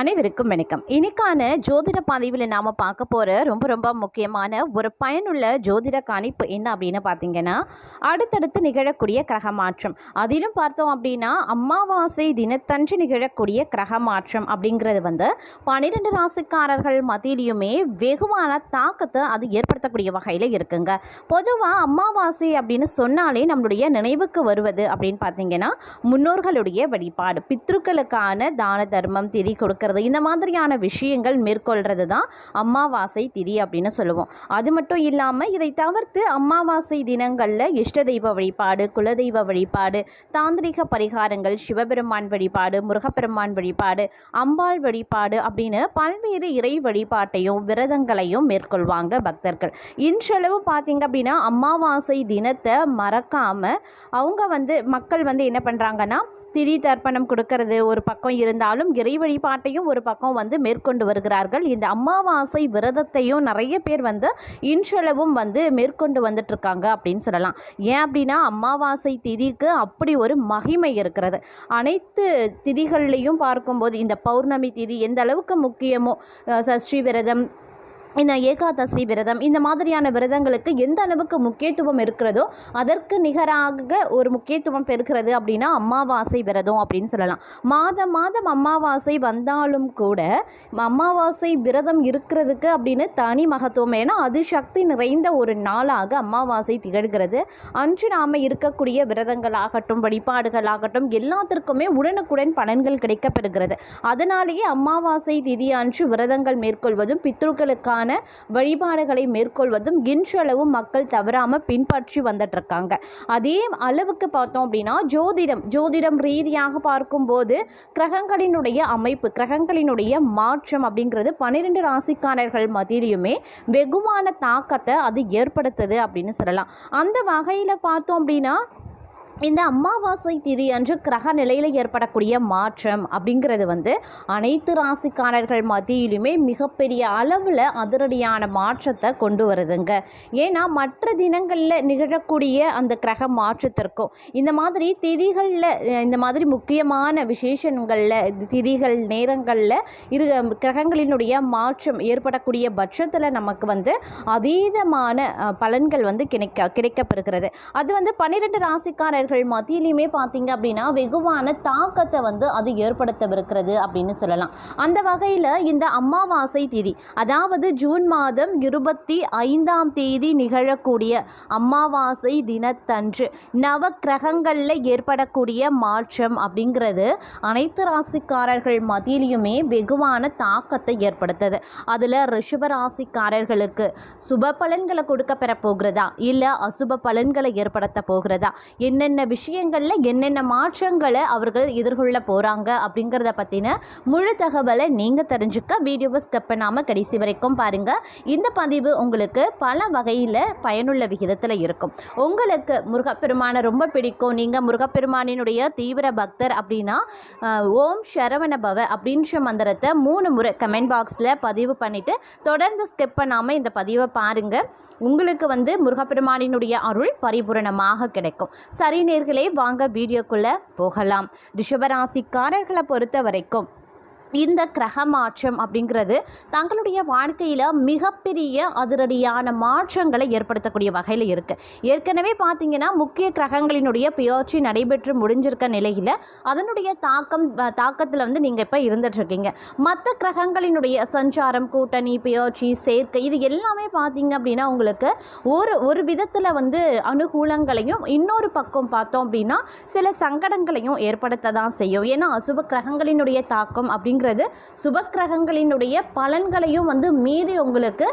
அனைவருக்கும் வணக்கம். இன்னைக்கான ஜோதிட பதிவில் நாம் பார்க்க போகிற ரொம்ப ரொம்ப முக்கியமான ஒரு பயனுள்ள ஜோதிட கணிப்பு என்ன அப்படின்னு பார்த்தீங்கன்னா அடுத்தடுத்து நிகழக்கூடிய கிரக மாற்றம். அதிலும் பார்த்தோம் அப்படின்னா அமாவாசை தினத்தன்று நிகழக்கூடிய கிரக மாற்றம் அப்படிங்கிறது வந்து பன்னிரெண்டு ராசிக்காரர்கள் மத்தியிலையுமே வெகுவான தாக்கத்தை அது ஏற்படுத்தக்கூடிய வகையில் இருக்குங்க. பொதுவாக அமாவாசை அப்படின்னு சொன்னாலே நம்மளுடைய நினைவுக்கு வருவது அப்படின்னு பார்த்தீங்கன்னா முன்னோர்களுடைய வழிபாடு. பித்ருக்களுக்கான தான தர்மம் திதி கொடுக்க கொடுக்கறது இந்த மாதிரியான விஷயங்கள் மேற்கொள்கிறது தான் அமாவாசை திதி அப்படின்னு சொல்லுவோம். அது மட்டும் இல்லாமல் இதை தவிர்த்து அமாவாசை தினங்களில் இஷ்ட தெய்வ வழிபாடு குலதெய்வ வழிபாடு தாந்திரிக பரிகாரங்கள் சிவபெருமான் வழிபாடு முருகப்பெருமான் வழிபாடு அம்பாள் வழிபாடு அப்படின்னு பல்வேறு இறை வழிபாட்டையும் விரதங்களையும் மேற்கொள்வாங்க பக்தர்கள். இன்றளவு பார்த்தீங்க அப்படின்னா அமாவாசை தினத்தை மறக்காமல் அவங்க வந்து மக்கள் வந்து என்ன பண்ணுறாங்கன்னா திதி தர்ப்பணம் கொடுக்கறது. ஒரு பக்கம் இருந்தாலும் இறை வழிபாட்டையும் ஒரு பக்கம் வந்து மேற்கொண்டு வருகிறார்கள். இந்த அமாவாசை விரதத்தையும் நிறைய பேர் வந்து இன்றளவும் வந்து மேற்கொண்டு வந்துட்டுருக்காங்க அப்படின்னு சொல்லலாம். ஏன் அப்படின்னா அமாவாசை திதிக்கு அப்படி ஒரு மகிமை இருக்கிறது. அனைத்து திதிகள்லையும் பார்க்கும்போது இந்த பௌர்ணமி திதி எந்த அளவுக்கு முக்கியமோ சஷ்டி விரதம் இந்த ஏகாதசி விரதம் இந்த மாதிரியான விரதங்களுக்கு எந்த அளவுக்கு முக்கியத்துவம் இருக்கிறதோ அதற்கு நிகராக ஒரு முக்கியத்துவம் பெறுகிறது அப்படின்னா அமாவாசை விரதம் அப்படின்னு சொல்லலாம். மாதம் மாதம் அமாவாசை வந்தாலும் கூட அமாவாசை விரதம் இருக்கிறதுக்கு அப்படின்னு தனி மகத்துவம் ஏன்னா அது சக்தி நிறைந்த ஒரு நாளாக அமாவாசை திகழ்கிறது. அன்று நாம் இருக்கக்கூடிய விரதங்களாகட்டும் வழிபாடுகளாகட்டும் எல்லாத்திற்குமே உடனுக்குடன் பலன்கள் கிடைக்கப்பெறுகிறது. அதனாலேயே அமாவாசை திதி அன்று விரதங்கள் மேற்கொள்வதும் பித்ருக்களுக்கான வழிபாடுகளை மேற்கொள்வதும் இன்றளவு மக்கள் தவறாமல் பின்பற்றி வந்துட்டு இருக்காங்க அதே அளவுக்கு பார்த்தோம் அப்படின்னா ஜோதிடம் ஜோதிடம் ரீதியாக பார்க்கும்போது கிரகங்களினுடைய அமைப்பு கிரகங்களினுடைய மாற்றம் அப்படிங்கிறது பன்னிரெண்டு ராசிக்காரர்கள் மத்தியிலையுமே வெகுவான தாக்கத்தை அது ஏற்படுத்துது அப்படின்னு சொல்லலாம். அந்த வகையில் பார்த்தோம் அப்படின்னா இந்த அமாவாசை திதி அன்று கிரக நிலையில் ஏற்படக்கூடிய மாற்றம் அப்படிங்கிறது வந்து அனைத்து ராசிக்காரர்கள் மத்தியிலுமே மிகப்பெரிய அளவில் அதிரடியான மாற்றத்தை கொண்டு வருதுங்க. ஏன்னா மற்ற தினங்களில் நிகழக்கூடிய அந்த கிரக மாற்றத்திற்கும் இந்த மாதிரி திதிகளில் இந்த மாதிரி முக்கியமான விசேஷங்களில் திதிகள் நேரங்களில் இரு கிரகங்களினுடைய மாற்றம் ஏற்படக்கூடிய பட்சத்தில் நமக்கு வந்து அதீதமான பலன்கள் வந்து கிடைக்க கிடைக்கப்பெறுகிறது. அது வந்து பன்னிரெண்டு ராசிக்காரர்கள் மத்தியிலையுமே பார்த்தீங்க அப்படின்னா வெகுவான தாக்கத்தை வந்து அது ஏற்படுத்தவிருக்கிறது அப்படின்னு சொல்லலாம். அந்த வகையில் இந்த அமாவாசை தேதி அதாவது ஜூன் மாதம் இருபத்தி ஐந்தாம் தேதி நிகழக்கூடிய அமாவாசை தினத்தன்று நவ கிரகங்களில் ஏற்படக்கூடிய மாற்றம் அப்படிங்கிறது அனைத்து ராசிக்காரர்கள் மத்தியிலையுமே வெகுவான தாக்கத்தை ஏற்படுத்துது. அதில் ரிஷப ராசிக்காரர்களுக்கு சுப பலன்களை கொடுக்க பெற போகிறதா இல்லை அசுப பலன்களை ஏற்படுத்த போகிறதா? என்னென்ன விஷயங்களில் என்னென்ன மாற்றங்களை அவர்கள் எதிர்கொள்ள போகிறாங்க அப்படிங்கிறத பற்றின முழு தகவலை நீங்கள் தெரிஞ்சுக்க வீடியோவை ஸ்கிப் பண்ணாமல் கடைசி வரைக்கும் பாருங்கள் இந்த பதிவு உங்களுக்கு பல வகையில் பயனுள்ள விகிதத்தில் இருக்கும். உங்களுக்கு முருகப்பெருமானை ரொம்ப பிடிக்கும். நீங்கள் முருகப்பெருமானினுடைய தீவிர பக்தர் அப்படின்னா ஓம் சரவண பவ அப்படின்ற மந்திரத்தை மூணு முறை கமெண்ட் பாக்ஸில் பதிவு பண்ணிவிட்டு தொடர்ந்து ஸ்கிப் பண்ணாமல் இந்த பதிவை பாருங்கள் உங்களுக்கு வந்து முருகப்பெருமானினுடைய அருள் பரிபூரணமாக கிடைக்கும். சரி நேர்களே வாங்க வீடியோக்குள்ளே போகலாம். ரிஷபராசிக்காரர்களை பொறுத்த வரைக்கும் இந்த கிரக மாற்றம் அப்படிங்கிறது தங்களுடைய வாழ்க்கையில் மிகப்பெரிய அதிரடியான மாற்றங்களை ஏற்படுத்தக்கூடிய வகையில் இருக்குது ஏற்கனவே பார்த்திங்கன்னா முக்கிய கிரகங்களினுடைய பெயர்ச்சி நடைபெற்று முடிஞ்சிருக்க நிலையில் அதனுடைய தாக்கம் தாக்கத்தில் வந்து நீங்கள் இப்போ இருந்துகிட்ருக்கீங்க மற்ற கிரகங்களினுடைய சஞ்சாரம் கூட்டணி பெயர்ச்சி சேர்க்கை இது எல்லாமே பார்த்திங்க அப்படின்னா உங்களுக்கு ஒரு ஒரு விதத்தில் வந்து அனுகூலங்களையும் இன்னொரு பக்கம் பார்த்தோம் அப்படின்னா சில சங்கடங்களையும் ஏற்படுத்த தான் செய்யும். ஏன்னா அசுப கிரகங்களினுடைய தாக்கம் அப்படிங்கிறது சுபக்கிரகங்களினுடைய பலன்களையும் வந்து மீறி உங்களுக்கு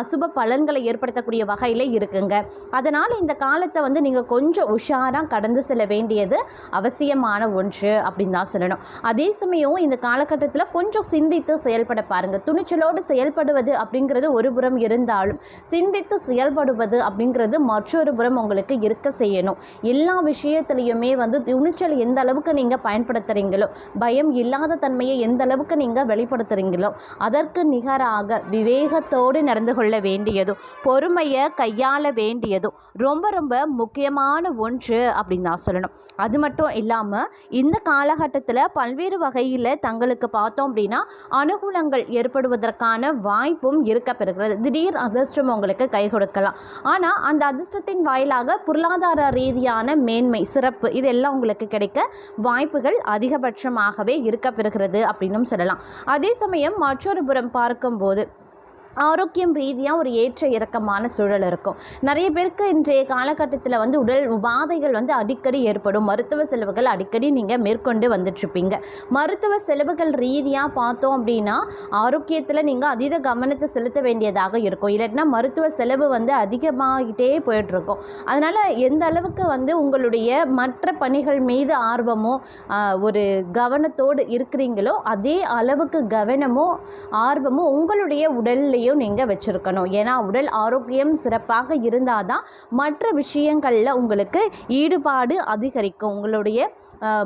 அசுப பலன்களை ஏற்படுத்தக்கூடிய வகையில் இருக்குங்க. அதனால் இந்த காலத்தை வந்து நீங்கள் கொஞ்சம் உஷாராக கடந்து செல்ல வேண்டியது அவசியமான ஒன்று அப்படின்னு தான் சொல்லணும். அதே சமயம் இந்த காலகட்டத்தில் கொஞ்சம் சிந்தித்து செயல்பட பாருங்க. துணிச்சலோடு செயல்படுவது அப்படிங்கிறது ஒரு புறம் இருந்தாலும் சிந்தித்து செயல்படுவது அப்படிங்கிறது மற்றொரு புறம் உங்களுக்கு இருக்க செய்யணும். எல்லா விஷயத்துலையுமே வந்து துணிச்சல் எந்த அளவுக்கு நீங்கள் பயன்படுத்துகிறீங்களோ பயம் இல்லாத தன்மையை எந்த எந்த அளவுக்கு நீங்கள் வெளிப்படுத்துகிறீங்களோ அதற்கு நிகராக விவேகத்தோடு நடந்து கொள்ள வேண்டியதும் பொறுமையை கையாள வேண்டியதும் ரொம்ப ரொம்ப முக்கியமான ஒன்று அப்படின்னு தான் சொல்லணும். அது மட்டும் இல்லாமல் இந்த காலகட்டத்தில் பல்வேறு வகையில் தங்களுக்கு பார்த்தோம் அப்படின்னா அனுகூலங்கள் ஏற்படுவதற்கான வாய்ப்பும் இருக்க பெறுகிறது. திடீர் அதிர்ஷ்டம் உங்களுக்கு கை கொடுக்கலாம். ஆனால் அந்த அதிர்ஷ்டத்தின் வாயிலாக பொருளாதார ரீதியான மேன்மை சிறப்பு இதெல்லாம் உங்களுக்கு கிடைக்க வாய்ப்புகள் அதிகபட்சமாகவே இருக்க பெறுகிறது அப்படின்னும் சொல்லலாம். அதே சமயம் மற்றொரு புறம் பார்க்கும்போது ஆரோக்கியம் ரீதியாக ஒரு ஏற்ற இறக்கமான சூழல் இருக்கும். நிறைய பேருக்கு இன்றைய காலகட்டத்தில் வந்து உடல் உபாதைகள் வந்து அடிக்கடி ஏற்படும். மருத்துவ செலவுகள் அடிக்கடி நீங்கள் மேற்கொண்டு வந்துட்ருப்பீங்க. மருத்துவ செலவுகள் ரீதியாக பார்த்தோம் அப்படின்னா ஆரோக்கியத்தில் நீங்கள் அதீத கவனத்தை செலுத்த வேண்டியதாக இருக்கும். இல்லாட்டினா மருத்துவ செலவு வந்து அதிகமாகிட்டே போயிட்டுருக்கும் அதனால் எந்த அளவுக்கு வந்து உங்களுடைய மற்ற பணிகள் மீது ஆர்வமோ ஒரு கவனத்தோடு இருக்கிறீங்களோ அதே அளவுக்கு கவனமோ ஆர்வமோ உங்களுடைய உடல்லையும் நீங்கள் வச்சுருக்கணும். ஏன்னா உடல் ஆரோக்கியம் சிறப்பாக இருந்தால் தான் மற்ற விஷயங்களில் உங்களுக்கு ஈடுபாடு அதிகரிக்கும். உங்களுடைய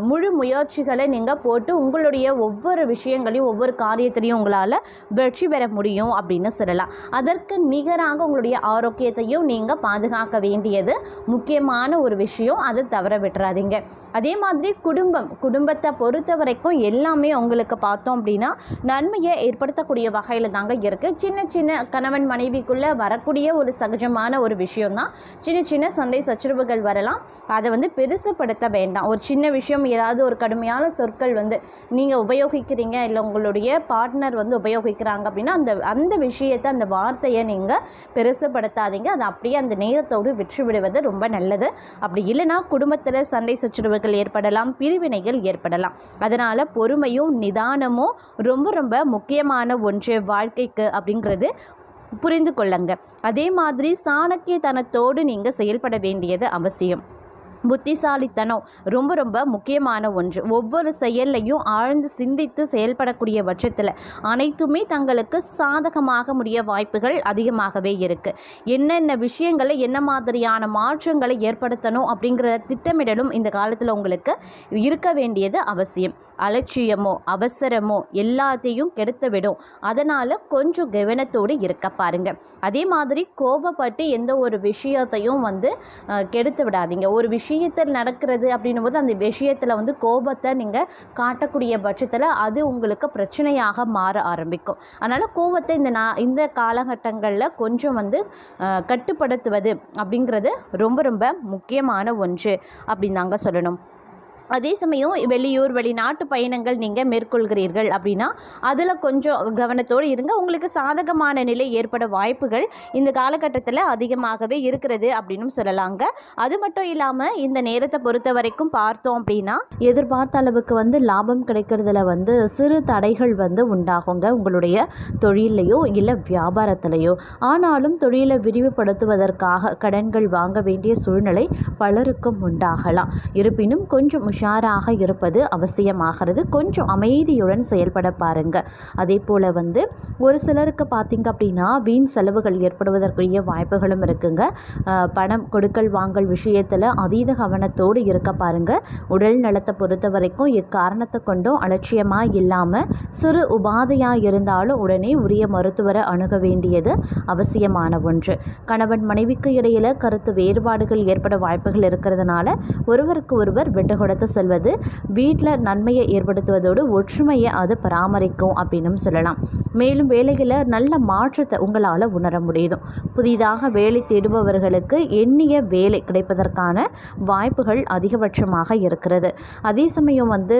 முழு முயற்சிகளை நீங்கள் போட்டு உங்களுடைய ஒவ்வொரு விஷயங்களையும் ஒவ்வொரு காரியத்திலையும் உங்களால் வெற்றி பெற முடியும் அப்படின்னு சொல்லலாம். அதற்கு நிகராக உங்களுடைய ஆரோக்கியத்தையும் நீங்கள் பாதுகாக்க வேண்டியது முக்கியமான ஒரு விஷயம். அதை தவற விட்டுறாதீங்க. அதே மாதிரி குடும்பம் குடும்பத்தை பொறுத்த வரைக்கும் எல்லாமே உங்களுக்கு பார்த்தோம் அப்படின்னா நன்மையை ஏற்படுத்தக்கூடிய வகையில் தாங்க இருக்குது சின்ன சின்ன கணவன் மனைவிக்குள்ளே வரக்கூடிய ஒரு சகஜமான ஒரு விஷயம்தான். சின்ன சின்ன சண்டை சச்சரவுகள் வரலாம். அதை வந்து பெருசுப்படுத்த வேண்டாம். ஒரு சின்ன விஷயம் ஏதாவது ஒரு கடுமையான சொற்கள் வந்து நீங்கள் உபயோகிக்கிறீங்க இல்லை உங்களுடைய பார்ட்னர் வந்து உபயோகிக்கிறாங்க அப்படின்னா அந்த அந்த விஷயத்தை அந்த வார்த்தையை நீங்கள் பெருசுப்படுத்தாதீங்க அது அப்படியே அந்த நேரத்தோடு விற்று விடுவது ரொம்ப நல்லது. அப்படி இல்லைன்னா குடும்பத்தில் சண்டை சச்சரவுகள் ஏற்படலாம் பிரிவினைகள் ஏற்படலாம். அதனால் பொறுமையும் நிதானமும் ரொம்ப ரொம்ப முக்கியமான ஒன்று வாழ்க்கைக்கு அப்படிங்கிறது புரிந்து கொள்ளுங்க. அதே மாதிரி சாணக்கியத்தனத்தோடு நீங்கள் செயல்பட வேண்டியது அவசியம். புத்திசாலித்தனம் ரொம்ப ரொம்ப முக்கியமான ஒன்று. ஒவ்வொரு செயல்லையும் ஆழ்ந்து சிந்தித்து செயல்படக்கூடிய பட்சத்தில் அனைத்துமே தங்களுக்கு சாதகமாக முடிய வாய்ப்புகள் அதிகமாகவே இருக்குது என்னென்ன விஷயங்களை என்ன மாதிரியான மாற்றங்களை ஏற்படுத்தணும் அப்படிங்கிற திட்டமிடலும் இந்த காலத்தில் உங்களுக்கு இருக்க வேண்டியது அவசியம். அலட்சியமோ அவசரமோ எல்லாத்தையும் கெடுத்து விடும் அதனால் கொஞ்சம் கவனத்தோடு இருக்க பாருங்கள் அதே மாதிரி கோபப்பட்டு எந்த ஒரு விஷயத்தையும் வந்து கெடுத்து விடாதீங்க. ஒரு விஷயம் விஷயத்தில் நடக்கிறது அப்படின்னும் போது அந்த விஷயத்தில் வந்து கோபத்தை நீங்கள் காட்டக்கூடிய பட்சத்தில் அது உங்களுக்கு பிரச்சனையாக மாற ஆரம்பிக்கும். அதனால் கோபத்தை இந்த நா இந்த காலகட்டங்களில் கொஞ்சம் வந்து கட்டுப்படுத்துவது அப்படிங்கிறது ரொம்ப ரொம்ப முக்கியமான ஒன்று அப்படின்னு தாங்க சொல்லணும். அதே சமயம் வெளியூர் வெளிநாட்டு பயணங்கள் நீங்கள் மேற்கொள்கிறீர்கள் அப்படின்னா அதில் கொஞ்சம் கவனத்தோடு இருங்க. உங்களுக்கு சாதகமான நிலை ஏற்பட வாய்ப்புகள் இந்த காலகட்டத்தில் அதிகமாகவே இருக்கிறது அப்படின்னு சொல்லலாங்க. அது மட்டும் இல்லாமல் இந்த நேரத்தை பொறுத்த வரைக்கும் பார்த்தோம் அப்படின்னா எதிர்பார்த்த அளவுக்கு வந்து லாபம் கிடைக்கிறதுல வந்து சிறு தடைகள் வந்து உண்டாகுங்க. உங்களுடைய தொழிலையோ இல்லை வியாபாரத்திலையோ. ஆனாலும் தொழிலை விரிவுபடுத்துவதற்காக கடன்கள் வாங்க வேண்டிய சூழ்நிலை பலருக்கும் உண்டாகலாம். இருப்பினும் கொஞ்சம் உஷாராக இருப்பது அவசியமாகிறது. கொஞ்சம் அமைதியுடன் செயல்பட பாருங்க. அதே போல் வந்து ஒரு சிலருக்கு பார்த்திங்க அப்படின்னா வீண் செலவுகள் ஏற்படுவதற்குரிய வாய்ப்புகளும் இருக்குங்க. பணம் கொடுக்கல் வாங்கல் விஷயத்தில் அதீத கவனத்தோடு இருக்க பாருங்க. உடல் நலத்தை பொறுத்த வரைக்கும் எக்காரணத்தை கொண்டும் அலட்சியமாக இல்லாமல் சிறு உபாதையாக இருந்தாலும் உடனே உரிய மருத்துவரை அணுக வேண்டியது அவசியமான ஒன்று. கணவன் மனைவிக்கு இடையில் கருத்து வேறுபாடுகள் ஏற்பட வாய்ப்புகள் இருக்கிறதுனால ஒருவருக்கு ஒருவர் விட்டு கொடுத்து செல்வது வீட்டில் நன்மையை ஏற்படுத்துவதோடு ஒற்றுமையை அது பராமரிக்கும் அப்படின்னும் சொல்லலாம். மேலும் வேலையில் நல்ல மாற்றத்தை உங்களால் உணர முடியும் புதிதாக வேலை தேடுபவர்களுக்கு எண்ணிய வேலை கிடைப்பதற்கான வாய்ப்புகள் அதிகபட்சமாக இருக்கிறது. அதே சமயம் வந்து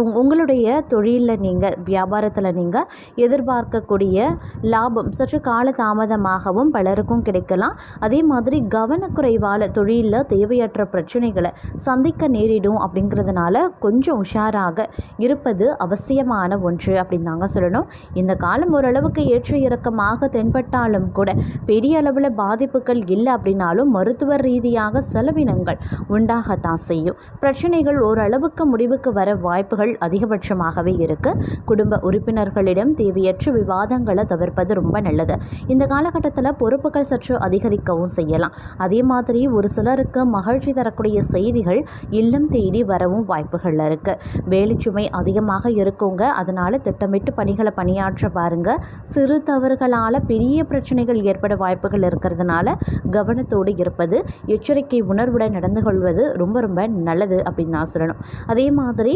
உங்களுடைய தொழிலில் நீங்கள் வியாபாரத்தில் நீங்கள் எதிர்பார்க்கக்கூடிய லாபம் சற்று கால தாமதமாகவும் பலருக்கும் கிடைக்கலாம். அதே மாதிரி கவனக்குறைவால் தொழிலில் தேவையற்ற பிரச்சனைகளை சந்திக்க நேரிடும் அப்படிங்கிறதுனால கொஞ்சம் உஷாராக இருப்பது அவசியமான ஒன்று அப்படின்னு தாங்க சொல்லணும். இந்த காலம் ஓரளவுக்கு ஏற்ற இறக்கமாக தென்பட்டாலும் கூட பெரிய அளவில் பாதிப்புகள் இல்லை அப்படின்னாலும் மருத்துவ ரீதியாக செலவினங்கள் உண்டாகத்தான் செய்யும். பிரச்சனைகள் ஓரளவுக்கு முடிவுக்கு வர வாய்ப்புகள் வாய்ப்புகள் அதிகபட்சமாகவே இருக்குது குடும்ப உறுப்பினர்களிடம் தேவையற்ற விவாதங்களை தவிர்ப்பது ரொம்ப நல்லது. இந்த காலகட்டத்தில் பொறுப்புகள் சற்று அதிகரிக்கவும் செய்யலாம். அதே மாதிரி ஒரு சிலருக்கு மகிழ்ச்சி தரக்கூடிய செய்திகள் இல்லம் தேடி வரவும் வாய்ப்புகள் இருக்குது வேலைச்சுமை அதிகமாக இருக்குங்க. அதனால் திட்டமிட்டு பணிகளை பணியாற்ற பாருங்க. சிறு தவறுகளால் பெரிய பிரச்சனைகள் ஏற்பட வாய்ப்புகள் இருக்கிறதுனால கவனத்தோடு இருப்பது எச்சரிக்கை உணர்வுடன் நடந்து கொள்வது ரொம்ப ரொம்ப நல்லது அப்படின்னு நான் சொல்லணும். அதே மாதிரி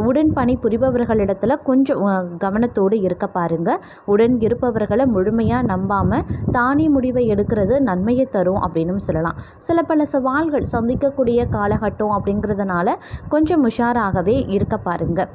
உடன்பணி உடன் பணி கொஞ்சம் கவனத்தோடு இருக்க பாருங்கள் உடன் இருப்பவர்களை முழுமையாக நம்பாமல் தானே முடிவை எடுக்கிறது நன்மையை தரும் அப்படின்னும் சொல்லலாம். சில பல சவால்கள் சந்திக்கக்கூடிய காலகட்டம் அப்படிங்கிறதுனால கொஞ்சம் உஷாராகவே இருக்க பாருங்கள்